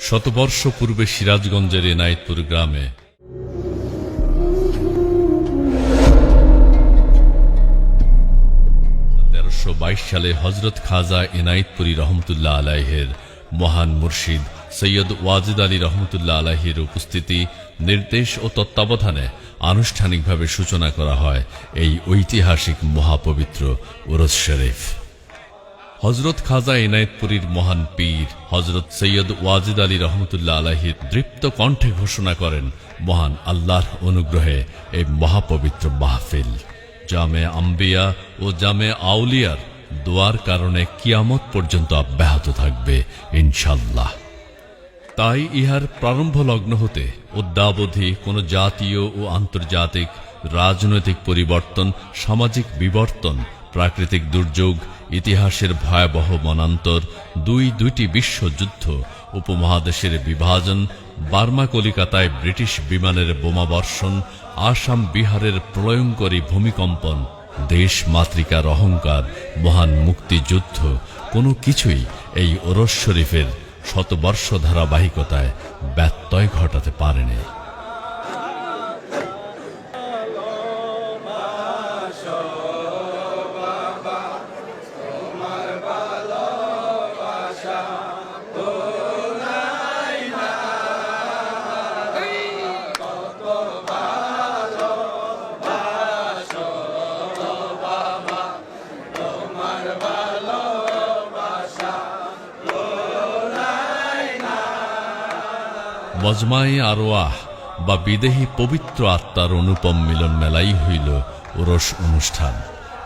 শতবর্ষ পূর্বে সিরাজগঞ্জের এনায়েতপুর গ্রামে তেরোশো সালে হজরত খাজা এনায়েতপুরী রহমতুল্লাহ আলাইহের মহান মুর্শিদ সৈয়দ ওয়াজিদ আলী রহমতুল্লাহ আলাহির উপস্থিতি নির্দেশ ও তত্ত্বাবধানে আনুষ্ঠানিকভাবে সূচনা করা হয় এই ঐতিহাসিক মহাপবিত্র উরস শরীফ। হজরত খাজা এনায়েতপুরীর মহান পীর হজরত সৈয়দ ওয়াজিদ আলী রহমতুল্লাহ আলাহির দৃপ্ত কণ্ঠে ঘোষণা করেন, মহান আল্লাহর অনুগ্রহে এই মহাপবিত্র মাহফিল। জামে আম্বিয়া ও জামে আউলিয়ার দোয়ার কারণে কিয়ামত পর্যন্ত অব্যাহত থাকবে ইনশাল্লাহ তাই ইহার প্রারম্ভ লগ্ন হতে অদ্যাবধি কোন জাতীয় ও আন্তর্জাতিক রাজনৈতিক পরিবর্তন, সামাজিক বিবর্তন, প্রাকৃতিক দুর্যোগ ইতিহাসের ভয়াবহ মনান্তর দুই দুইটি বিশ্বযুদ্ধ, উপমহাদেশের বিভাজন, বার্মা কলিকাতায় ব্রিটিশ বিমানের বোমাবর্ষণ, আসাম বিহারের প্রলয়ঙ্করী ভূমিকম্পন, দেশ মাতৃকার অহংকার, মহান মুক্তিযুদ্ধ, কোনো কিছুই এই ওরস শরীফের শতবর্ষ ধারাবাহিকতায় ব্যত্যয় ঘটাতে পারেনি। মজমায়ে আরোয়াহ বা বিদেহী পবিত্র আত্মার অনুপম মিলন মেলাই হইল ওরস অনুষ্ঠান।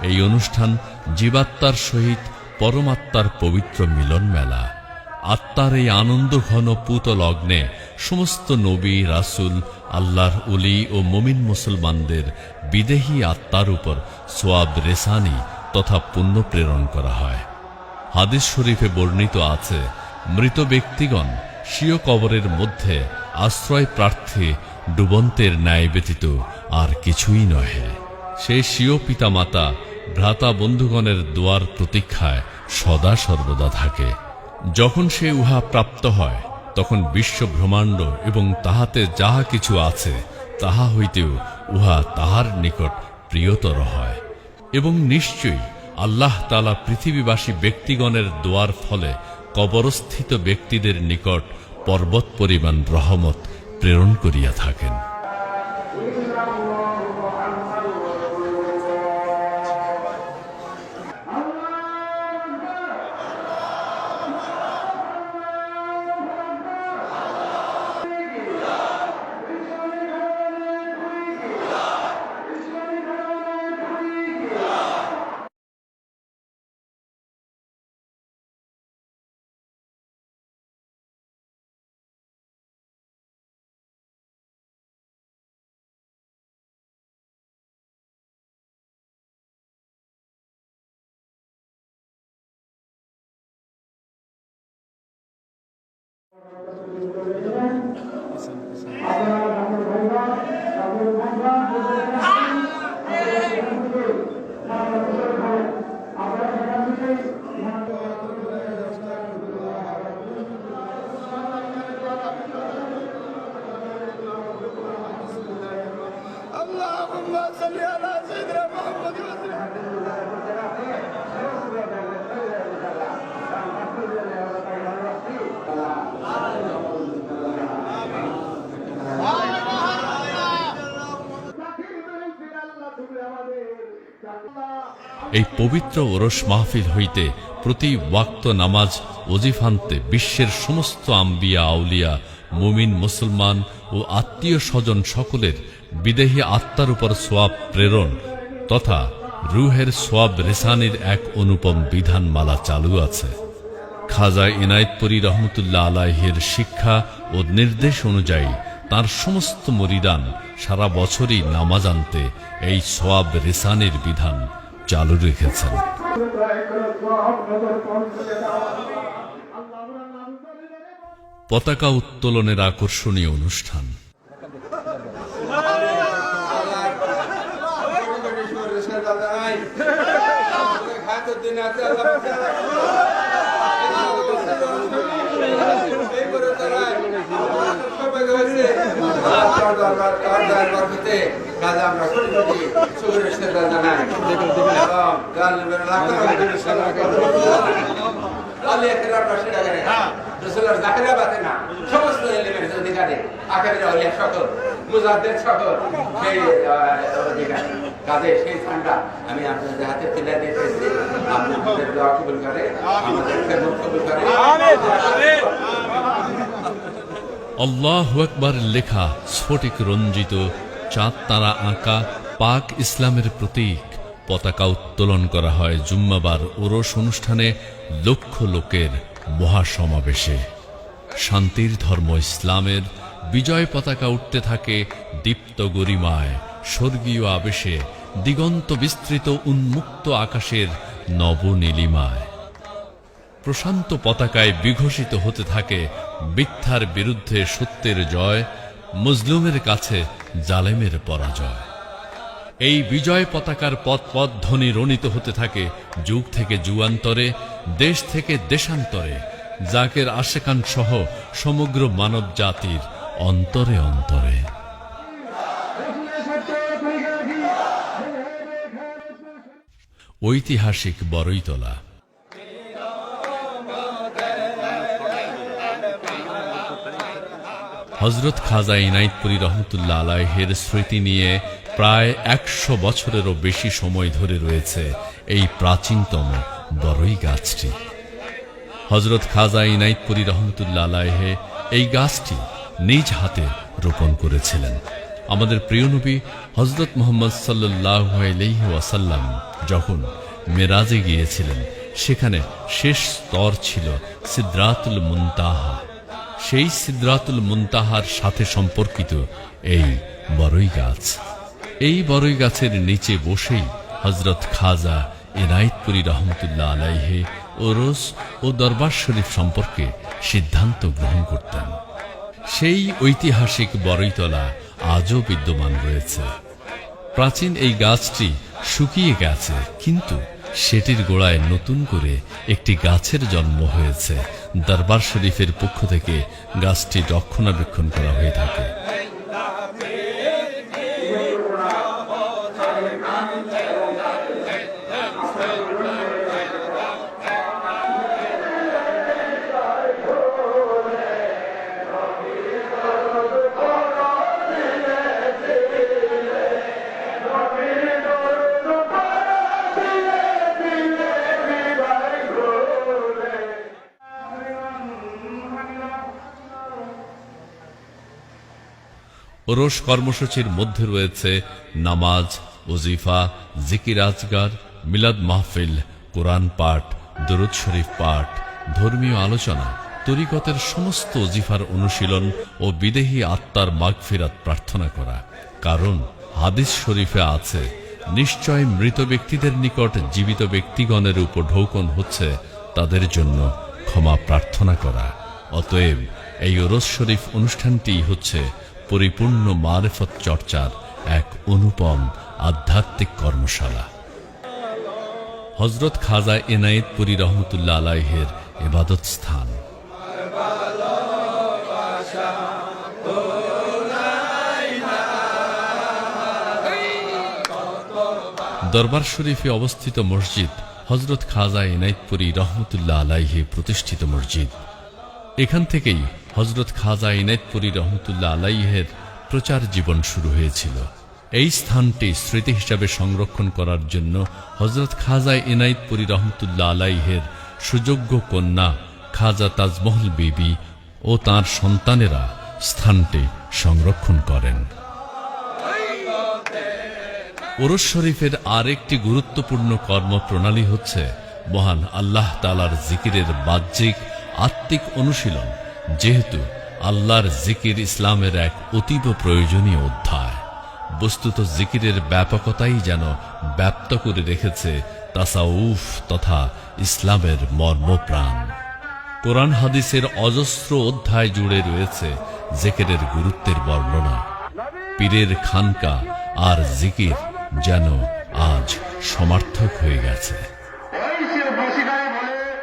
এই অনুষ্ঠান জীবাত্মার সহিত পরমাত্মার পবিত্র মিলন মেলা। আত্মার এই আনন্দ ঘন পুত লগ্নে সমস্ত নবী, রাসুল, আল্লাহর উলি ও মমিন মুসলমানদের বিদেহী আত্মার উপর সোয়াব রেসানি তথা পুণ্য প্রেরণ করা হয়। হাদিস শরীফে বর্ণিত আছে, মৃত ব্যক্তিগণ স্বীয় কবরের মধ্যে আশ্রয় প্রার্থী ডুবন্তের ন্যায় ব্যতীত আর কিছুই নহে। সেই স্বীয় পিতামাতা, ভ্রাতা বন্ধুগণের দোয়ার প্রতীক্ষায় সদা সর্বদা থাকে। যখন সে উহা প্রাপ্ত হয়, তখন বিশ্ব ব্রহ্মাণ্ড এবং তাহাতে যাহা কিছু আছে, তাহা হইতেও উহা তাহার নিকট প্রিয়তর হয়। এবং নিশ্চয়ই আল্লাহ তালা পৃথিবীবাসী ব্যক্তিগণের দোয়ার ফলে কবরস্থিত ব্যক্তিদের নিকট পর্বত পরিমাণ রহমত প্রেরণ করিয়া থাকেন। আপনারা এই পবিত্র ওরস মাহফিল হইতে প্রতি ওয়াক্ত নামাজ ওজিফান্তে বিশ্বের সমস্ত আম্বিয়া, আউলিয়া, মুমিন, মুসলমান ও আত্মীয় স্বজন সকলের বিদেহী আত্মার উপর সোয়াব প্রেরণ তথা রুহের সোয়াব রেসানির এক অনুপম বিধানমালা চালু আছে। খাজা ইনায়েতপুরী রহমতুল্লাহ আলাহের শিক্ষা ও নির্দেশ অনুযায়ী তার সমস্ত মরিদান সারা বছরই নামাজ আনতে এই সোয়াব রেসানির বিধান চালু রেখেছেন। পতাকা উত্তোলনের আকর্ষণীয় অনুষ্ঠান। কাজে আমরা সাথে এবং করে আমাদের খেদমত কবুল করে। আল্লাহ আকবার লেখা স্ফটিক রঞ্জিত চাঁদ, তারা আঁকা, পাক ইসলামের প্রতীক। পতাকা উত্তোলন করা হয় জুম্মাবার ওরস অনুষ্ঠানে লক্ষ লোকের মহাসমাবেশে। শান্তির ধর্ম ইসলামের বিজয় পতাকা উঠতে থাকে দীপ্ত গরিমায়। স্বর্গীয় আবেশে দিগন্ত বিস্তৃত উন্মুক্ত আকাশের নবনীলিমায়। প্রশান্ত পতাকায় বিঘোষিত হতে থাকে মিথ্যার বিরুদ্ধে সত্যের জয় মজলুমের কাছে জালেমের পরাজয়। এই বিজয় পতাকার পথ পথ ধ্বনি রণিত হতে থাকে যুগ থেকে যুগান্তরে, দেশ থেকে দেশান্তরে, জাকের আশেকান সহ সমগ্র মানব জাতির অন্তরে অন্তরে। ঐতিহাসিক বড়ইতলা হজরত খাজা ইনাইতপুরি রহমতুল্লা আলাহের স্মৃতি নিয়ে প্রায় একশো বছরেরও বেশি সময় ধরে রয়েছে এই প্রাচীনতম বড়ই গাছটি। হজরত খাজা ইনাইতপুরি রহমতুল্লাহ আলাহে এই গাছটি নিজ হাতে রোপণ করেছিলেন। আমাদের প্রিয় নবী হজরত মোহাম্মদ সাল্লাহ ওয়াসাল্লাম যখন মেরাজে গিয়েছিলেন, সেখানে শেষ স্তর ছিল সিদ্রাতুল মুনতাহা। সেই সিদ্রাতুল মুনতাহার সাথে সম্পর্কিত এই বড়ই গাছ। এই বড়ই গাছের নিচে বসেই হজরত খাজা এনায়েতপুরি রহমতুল্লাহ আলাইহে ওরস ও দরবার শরীফ সম্পর্কে সিদ্ধান্ত গ্রহণ করতেন। সেই ঐতিহাসিক বড়ইতলা আজও বিদ্যমান রয়েছে। প্রাচীন এই গাছটি শুকিয়ে গেছে, কিন্তু সেটির গোড়ায় নতুন করে একটি গাছের জন্ম হয়েছে। দরবার শরীফের পক্ষ থেকে গাছটি রক্ষণাবেক্ষণ করা হয়ে থাকে। ওরস কর্মসূচির মধ্যে রয়েছে নামাজ, ওজিফা, জিকির আজগার, মিলাদ মাহফিল, কোরআন পাঠ, দরুদ শরীফ পাঠ, ধর্মীয় আলোচনা, তরিকতের সমস্ত ওজিফার অনুশীলন ও বিদেহী আত্মার মাগফিরাত প্রার্থনা করা। কারণ হাদিস শরীফে আছে, নিশ্চয় মৃত ব্যক্তিদের নিকট জীবিত ব্যক্তিগণের উপর ঢৌকন হচ্ছে তাদের জন্য ক্ষমা প্রার্থনা করা। অতএব এই ওরস শরীফ অনুষ্ঠানটি হচ্ছে পরিপূর্ণ মারেফত চর্চার এক অনুপম আধ্যাত্মিক কর্মশালা। হজরত খাজা এনায়েতপুরি রহমতুল্লাহ আলাইহের এবাদত স্থান। দরবার শরীফে অবস্থিত মসজিদ হজরত খাজা এনায়েতপুরি রহমতুল্লাহ আলাইহে প্রতিষ্ঠিত মসজিদ। এখান থেকেই হজরত খাজা ইনায়তপুরি রহমতুল্লাহ আলাইহের প্রচার জীবন শুরু হয়েছিল। এই স্থানটি স্মৃতি হিসাবে সংরক্ষণ করার জন্য হজরত খাজা ইনায়তপুরি রহমতুল্লাহ আলাইহের সুযোগ্য কন্যা খাজা তাজমহল বিবি ও তার সন্তানেরা স্থানটি সংরক্ষণ করেন। ওরস শরীফের আরেকটি গুরুত্বপূর্ণ কর্মপ্রণালী হচ্ছে মহান আল্লাহ তালার জিকিরের বাহ্যিক, আত্মিক অনুশীলন। যেহেতু আল্লাহর জিকির ইসলামের এক অতীব প্রয়োজনীয় অধ্যায়। বস্তুত জিকিরের ব্যাপকতাই যেন ব্যপ্ত করে রেখেছে তাসাউফ তথা ইসলামের মর্মপ্রাণ। কোরআন হাদিসের অজস্র অধ্যায় জুড়ে রয়েছে জেকেরের গুরুত্বের বর্ণনা। পীরের খানকা আর জিকির যেন আজ সমার্থক হয়ে গেছে।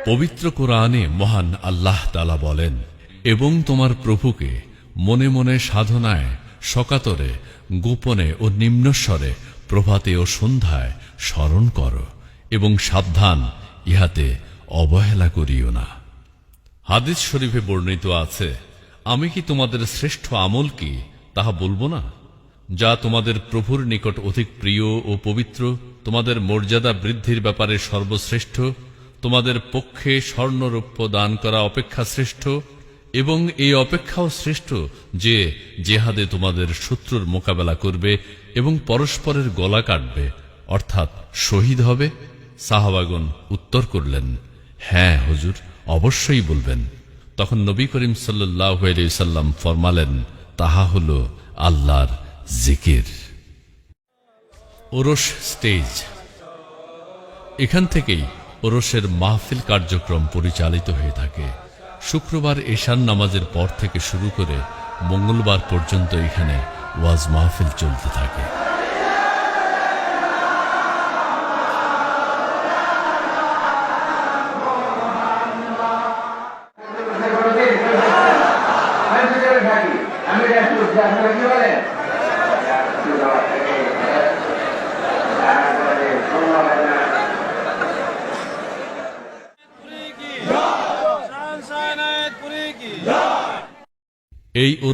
পবিত্র কোরআনে মহান আল্লাহ তালা বলেন এবং তোমার প্রভুকে মনে মনে সাধনায়, সকাতরে, গোপনে ও নিম্নস্বরে, প্রভাতে ও সন্ধ্যায় স্মরণ করো এবং সাবধান, ইহাতে অবহেলা করিও না। হাদিস শরীফে বর্ণিত আছে, আমি কি তোমাদের শ্রেষ্ঠ আমল কি, তাহা বলব না? যা তোমাদের প্রভুর নিকট অধিক প্রিয় ও পবিত্র, তোমাদের মর্যাদা বৃদ্ধির ব্যাপারে সর্বশ্রেষ্ঠ, তোমাদের পক্ষে স্বর্ণরৌপ্য দান করা অপেক্ষা শ্রেষ্ঠ এবং এই অপেক্ষাও শ্রেষ্ঠ যে জেহাদে তোমাদের শত্রুর মোকাবেলা করবে এবং পরস্পরের গলা কাটবে, অর্থাৎ শহীদ হবে। সাহাবাগন উত্তর করলেন হ্যাঁ হুজুর, অবশ্যই বলবেন। তখন নবী করিম সাল্লাম ফরমালেন, তাহা হল আল্লাহর জিকির। ওরস স্টেজ। এখান থেকেই ওরসের মাহফিল কার্যক্রম পরিচালিত হয়ে থাকে। শুক্রবার এশান নামাজের পর থেকে শুরু করে মঙ্গলবার পর্যন্ত এখানে ওয়াজ মাহফিল চলতে থাকে। এই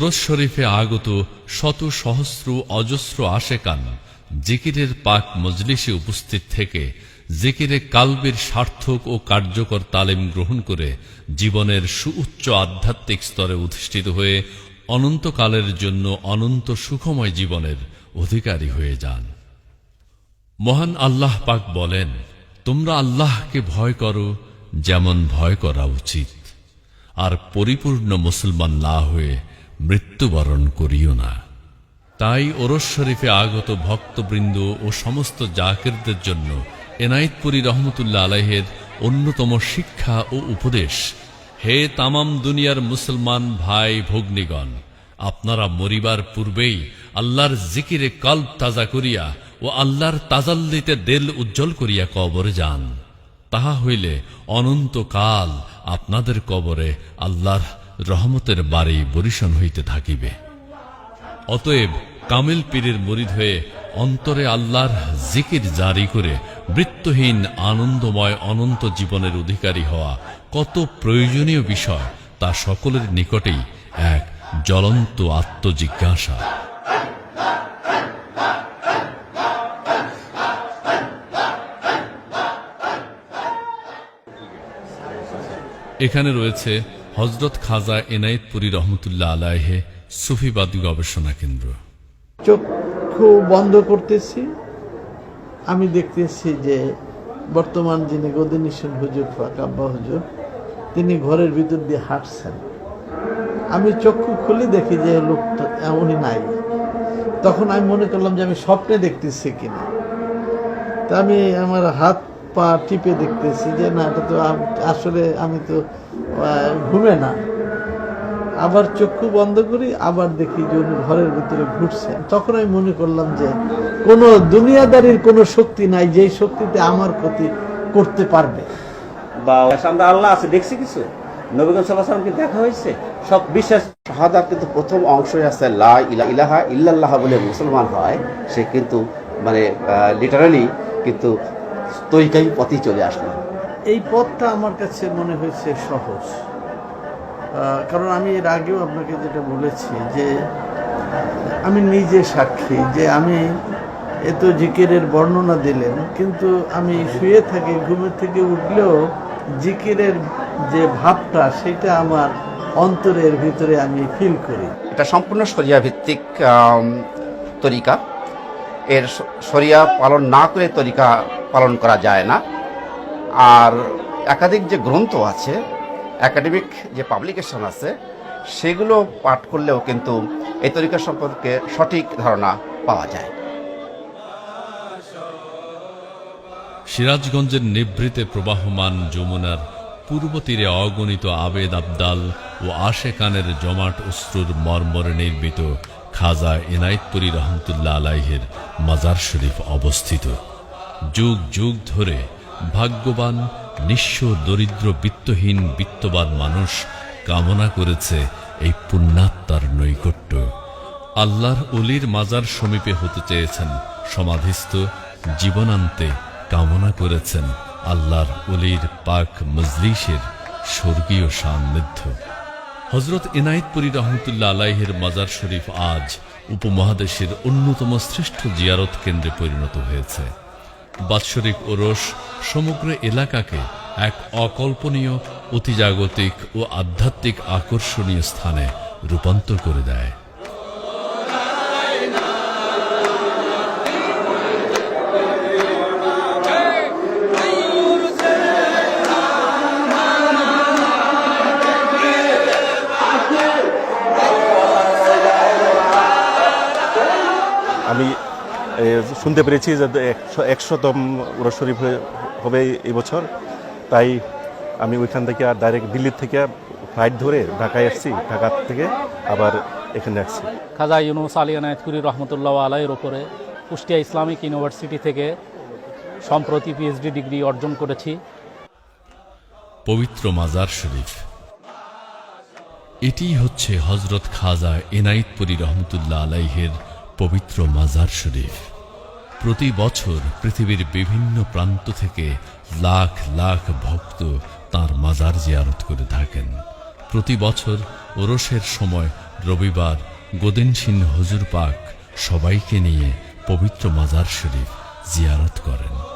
ওরস শরীফে আগত শত সহস্র অজস্র আশেকান জিকিরের পাক মজলিসে উপস্থিত থেকে জিকিরে কালবের সার্থক ও কার্যকর তালিম গ্রহণ করে জীবনের সুউচ্চ আধ্যাত্মিক স্তরে অধিষ্ঠিত হয়ে অনন্তকালের জন্য অনন্ত সুখময় জীবনের অধিকারী হয়ে যান। মহান আল্লাহ পাক বলেন, তোমরা আল্লাহকে ভয় করো, যেমন ভয় করা উচিত। আর পরিপূর্ণ মুসলমান না হয়ে মৃত্যুবরণ করিও না। তাই ওরস শরীফে আগত ভক্তবৃন্দ ও সমস্ত জাকিরদের জন্য এনায়েতপুরী রহমতুল্লা আলাহের অন্যতম শিক্ষা ও উপদেশ, হে তামাম দুনিয়ার মুসলমান ভাই ভগ্নীগণ, আপনারা মরিবার পূর্বেই আল্লাহর জিকিরে কল্প তাজা করিয়া ও আল্লাহর তাজাল্লিতে দেল উজ্জ্বল করিয়া কবরে যান। তাহা হইলে অনন্তকাল আপনাদের কবরে আল্লাহর রহমতের বাড়ি বরিশন হইতে থাকিবে। অতএব কামিল পীরের মরিদ হয়ে অন্তরে আল্লাহর জিকির জারি করে বৃত্তহীন, আনন্দময়, অনন্ত জীবনের অধিকারী হওয়া কত প্রয়োজনীয় বিষয় তা সকলের নিকটেই এক জ্বলন্ত আত্মজিজ্ঞাসা। এখানে রয়েছে হজরত খাজা এনায়েতপুরী রহমতুল্লাহ আলাহে সুফিবাদী গবেষণা কেন্দ্র। চক্ষু বন্ধ করতেছি। আমি দেখতেছি যে বর্তমান যিনি গদিনিশন হুজুর কাব্বা হুজুর, তিনি ঘরের ভিতর দিয়ে হাঁটছেন। আমি চক্ষু খুলে দেখি যে লোকটা এমনই নাই। তখন আমি মনে করলাম যে আমি স্বপ্নে দেখতেছি কিনা। তা আমি আমার হাত পা টিপে দেখতেছি যে না এটা তো আসলে আমি তো ঘুমে না। আবার চক্ষু বন্ধ করি আবার দেখি যে উনি ঘরের ভিতরে ঘুরছেন। তখন আমি মনে করলাম যে কোনো দুনিয়াদারির কোনো শক্তি নাই যেই শক্তিতে আমার ক্ষতি করতে পারবে। বা আমরা আল্লাহ আছে দেখছি কিছু? সাল্লাহ দেখা হয়েছে? সব বিশ্বাস কিন্তু প্রথম অংশই আছে লা ইলা- ইলাহা ইল্লাল্লাহ বলে মুসলমান হয়। সে কিন্তু মানে লিটারালি কিন্তু তৈকাই পথেই চলে আসলো এই পথটা আমার কাছে মনে হয়েছে সহজ। কারণ আমি এর আগেও আপনাকে যেটা বলেছি যে আমি নিজে সাক্ষী যে আমি এত জিকিরের বর্ণনা দিলেন কিন্তু আমি শুয়ে থাকি ঘুমের থেকে উঠলেও জিকিরের যে ভাবটা সেটা আমার অন্তরের ভিতরে আমি ফিল করি। এটা সম্পূর্ণ শরিয়া ভিত্তিক তরিকা। এর শরিয়া পালন না করে তরিকা পালন করা যায় না। আর একাধিক যে গ্রন্থ আছে একাডেমিক যে পাবলিকেশন আছে, সেগুলো পাঠ করলেও কিন্তু এই তরিকা সম্পর্কে সঠিক ধারণা পাওয়া যায়। সিরাজগঞ্জের নিভৃতে প্রবাহমান যমুনার পূর্ব তীরে অগণিত আবেদ আবদাল ও আশেকানের জমাট অশ্রুর মর্মরে নির্মিত খাজা এনায়েতপুরী রহমতুল্লাহ আলাইহের মাজার শরীফ অবস্থিত। যুগ যুগ ধরে ভাগ্যবান, নিঃস্ব দরিদ্র, বিত্তহীন, বিত্তবান মানুষ কামনা করেছে এই পুণ্যাত্মার নৈকট্য। আল্লাহর অলির মাজার সমীপে হতে চেয়েছেন সমাধিস্থ, জীবনান্তে কামনা করেছেন আল্লাহর অলির পাক মজলিসের স্বর্গীয় সান্নিধ্য। হজরত এনায়েতপুরী রহমতুল্লাহ আলাইহের মাজার শরীফ আজ উপমহাদেশের অন্যতম শ্রেষ্ঠ জিয়ারত কেন্দ্রে পরিণত হয়েছে। বাৎসরিক ওরস সমগ্র এলাকাকে এক অকল্পনীয় অতিজাগতিক ও আধ্যাত্মিক আকর্ষণীয় স্থানে রূপান্তর করে দেয়। শুনতে পেরেছি যে একশো একশোতম উরস শরীফ হয়ে- হবে এই বছর। তাই আমি ওইখান থেকে আর ডাইরেক্ট দিল্লির থেকে ফ্লাইট ধরে ঢাকায় আসছি। ঢাকা থেকে আবার এখানে আসছি। খাজা ইউনুস আলী আনায়তকুরি রহমতুল্লাহ আলাইয়ের ওপরে কুষ্টিয়া ইসলামিক ইউনিভার্সিটি থেকে সম্প্রতি পিএইচডি ডিগ্রি অর্জন করেছি। পবিত্র মাজার শরীফ। এটি হচ্ছে হজরত খাজা এনায়েতপুরী রহমতুল্লাহ আলাইহের পবিত্র মাজার শরীফ। প্রতি বছর পৃথিবীর বিভিন্ন প্রান্ত থেকে লাখ লাখ ভক্ত তার মাজার জিয়ারত করে থাকেন। প্রতি বছর ওরসের সময় রবিবার গোদেনসিন হজুর পাক সবাইকে নিয়ে পবিত্র মাজার শরীফ জিয়ারত করেন।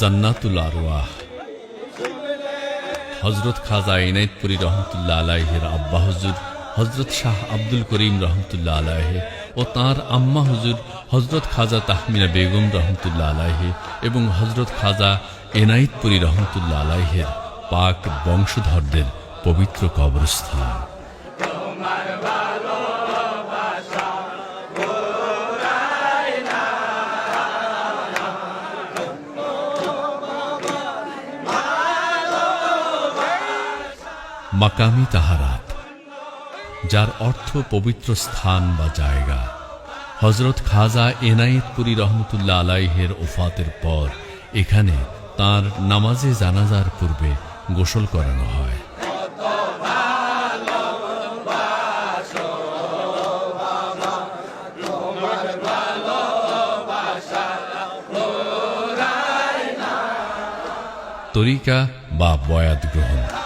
জান্নাতুল আরওয়াহ। হজরত খাজা ইনায়তপুরী রহমতুল্লাহ আলাইহের আব্বা হুজুর হজরত শাহ আব্দুল করিম রহমতুল্লাহ আলাহে ও তাঁর আম্মা হুজুর হজরত খাজা তাহমিনা বেগম রহমতুল্লাহ আলাহে এবং হজরত খাজা এনায়েতপুরী রহমতুল্লাহ আলাইহের পাক বংশধরদের পবিত্র কবরস্থান। মাকামি তাহারাত, যার অর্থ পবিত্র স্থান বা জায়গা। হজরত খাজা এনায়েতপুরী রহমতুল্লাহ আলাইহের ওফাতের পর এখানে তার নামাজে জানাজার পূর্বে গোসল করানো হয়। তরিকা বা বয়াত গ্রহণ।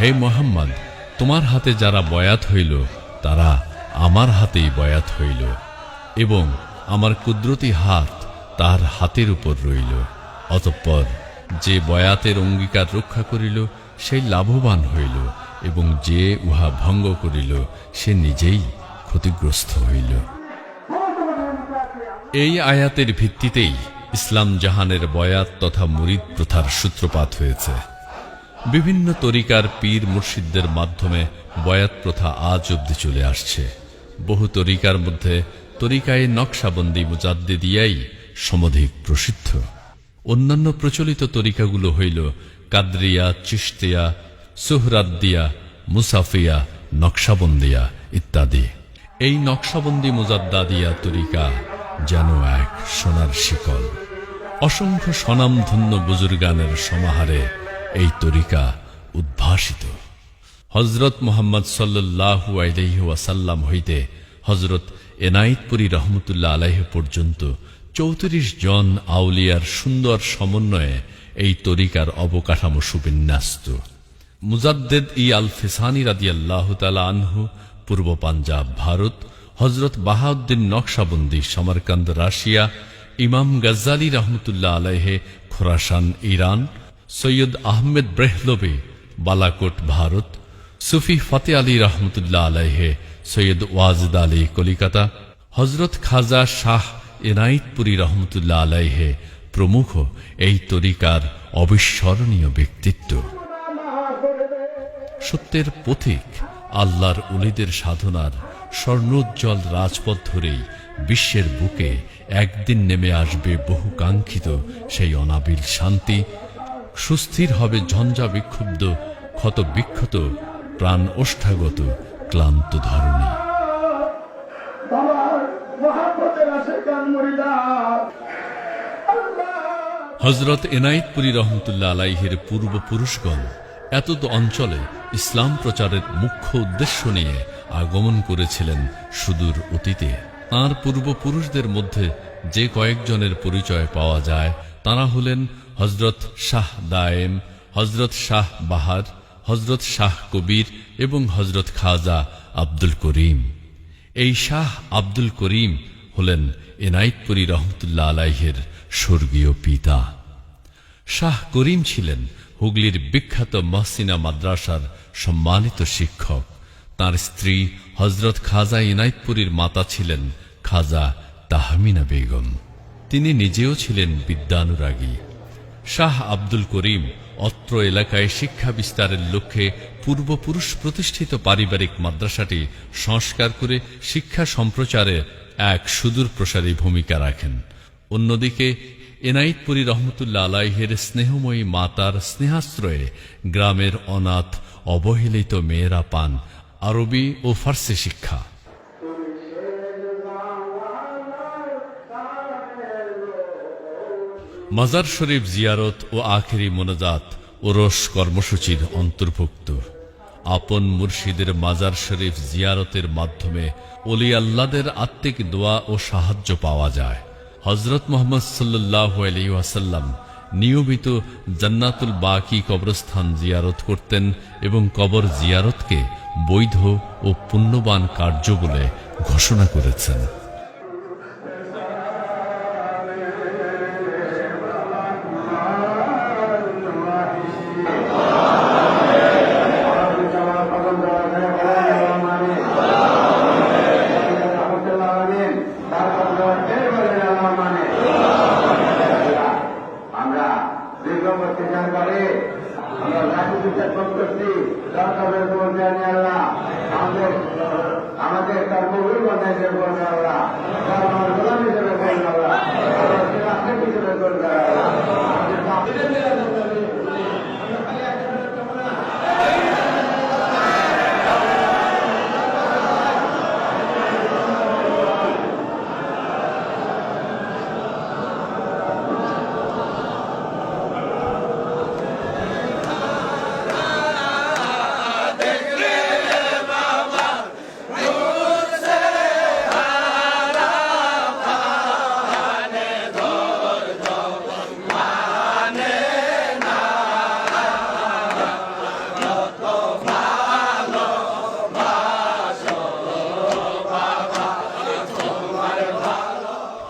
হে মোহাম্মদ, তোমার হাতে যারা বয়াত হইল, তারা আমার হাতেই বয়াত হইল এবং আমার কুদরতি হাত তার হাতের উপর রইল। অতঃপর যে বয়াতের অঙ্গীকার রক্ষা করিল সেই লাভবান হইল এবং যে উহা ভঙ্গ করিল, সে নিজেই ক্ষতিগ্রস্ত হইল। এই আয়াতের ভিত্তিতেই ইসলাম জাহানের বয়াত তথা মুরিদ প্রথার সূত্রপাত হয়েছে। বিভিন্ন তরিকার পীর মুর্শিদদের মাধ্যমে বয়াত প্রথা আজ অবধি চলে আসছে। বহু তরিকার মধ্যে তরিকায় নকশাবন্দি মুজাদ্দে দিয়াই সমধিক প্রসিদ্ধ। অন্যান্য প্রচলিত তরিকাগুলো হইল কাদরিয়া চিস্তিয়া সুহরাদ্দিয়া, মুসাফিয়া, নকশাবন্দিয়া ইত্যাদি। এই নকশাবন্দি মুজাদ্দাদিয়া তরিকা যেন এক সোনার শিকল। অসংখ্য স্বনামধন্য বুজুর্গানের সমাহারে এই তরিকা উদ্ভাসিত। হজরত মোহাম্মদ সাল্লাহু আলহি হইতে হজরত এনায়েতপুরী রহমতুল্লাহ আলাইহ পর্যন্ত চৌত্রিশ জন আউলিয়ার সুন্দর সমন্বয়ে এই তরিকার অবকাঠামো সুবিন্যাস্ত। মুজাদ্দেদ ই আল ফিসানি রাদি আল্লাহ আনহু, পূর্ব পাঞ্জাব, ভারত হজরত বাহাউদ্দিন নকশাবন্দি, সমরকান্দ, রাশিয়া, ইমাম গজ্জালি রহমতুল্লাহ আলাইহে, খোরাসান, ইরান সৈয়দ আহমেদ ব্রেহলবি বালাকোট, ভারত। সুফি ফতে আলী রহমতুল্লাহ আলাইহে, সৈয়দ ওয়াজদ আলী কলিকাতা। হজরত খাজা শাহ এনাইতপুরী রহমতুল্লাহ আলাইহে, প্রমুখ এই তরিকার অবিস্মরণীয় ব্যক্তিত্ব। সত্যের পথিক আল্লাহর উলিদের সাধনার স্বর্ণোজ্জ্বল রাজপথ ধরেই বিশ্বের বুকে একদিন নেমে আসবে বহুকাঙ্ক্ষিত সেই অনাবিল শান্তি সুস্থির হবে ঝঞ্ঝা বিক্ষুব্ধ, ক্ষত বিক্ষত, প্রাণ ওষ্ঠাগত, ক্লান্ত ধরণী। হজরত এনায়েতপুরী রহমতুল্লাহ আলাইহের পূর্বপুরুষগণ এতদ অঞ্চলে ইসলাম প্রচারের মুখ্য উদ্দেশ্য নিয়ে আগমন করেছিলেন সুদূর অতীতে। তাঁর পূর্বপুরুষদের মধ্যে যে কয়েকজনের পরিচয় পাওয়া যায়, তারা হলেন হজরত শাহ দায়েম হজরত শাহ বাহার হজরত শাহ কবির এবং হজরত খাজা আব্দুল করিম। এই শাহ আব্দুল করিম হলেন এনায়েতপুরী রহমতুল্লাহ আলাইহের স্বর্গীয় পিতা। শাহ করিম ছিলেন হুগলির বিখ্যাত মহসিনা মাদ্রাসার সম্মানিত শিক্ষক। তার স্ত্রী হজরত খাজা ইনায়তপুরীর মাতা ছিলেন খাজা তাহমিনা বেগম। তিনি নিজেও ছিলেন বিদ্যানুরাগী। শাহ আব্দুল করিম অত্র এলাকায় শিক্ষা বিস্তারের লক্ষ্যে পূর্বপুরুষ প্রতিষ্ঠিত পারিবারিক মাদ্রাসাটি সংস্কার করে শিক্ষা সম্প্রচারে এক সুদূর প্রসারী ভূমিকা রাখেন। অন্যদিকে এনাইতপুরী রহমতুল্লা আলাইহের স্নেহময়ী মাতার স্নেহাশ্রয়ে গ্রামের অনাথ অবহেলিত মেয়েরা পান আরবি ও ফার্সি শিক্ষা। মাজার শরীফ জিয়ারত ও আখেরি মোনাজাত ওরস কর্মসূচির অন্তর্ভুক্ত। আপন মুর্শিদের মাজার শরীফ জিয়ারতের মাধ্যমে অলি আল্লাদের আত্মিক দোয়া ও সাহায্য পাওয়া যায়। হজরত মোহাম্মদ সাল্লাহ আলী ওয়াসাল্লাম নিয়মিত জান্নাতুল বাকি কবরস্থান জিয়ারত করতেন এবং কবর জিয়ারতকে বৈধ ও পুণ্যবান কার্য বলে ঘোষণা করেছেন আমরা দীর্ঘ প্রত্যাচার করে আমরা লাঠি বিচার করতেছি সরকারের উপর জানি আল্লাহ আমাদের আমাদের তার বন্ধ হিসেবে করবে আল্লাহ আমার গোলাম হিসেবে করবে আল্লাহ আমার হিসেবে করবে আল্লাহ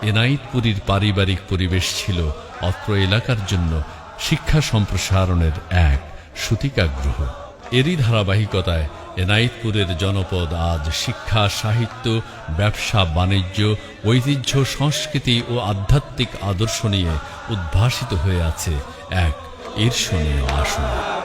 এনাইতপুরীর পারিবারিক পরিবেশ ছিল অত্র এলাকার জন্য শিক্ষা সম্প্রসারণের এক সূতিকাগ্রহ। এরই ধারাবাহিকতায় এনাইতপুরের জনপদ আজ শিক্ষা, সাহিত্য, ব্যবসা, বাণিজ্য, ঐতিহ্য, সংস্কৃতি ও আধ্যাত্মিক আদর্শ নিয়ে উদ্ভাসিত হয়ে আছে এক ঈর্ষণীয় আসনে।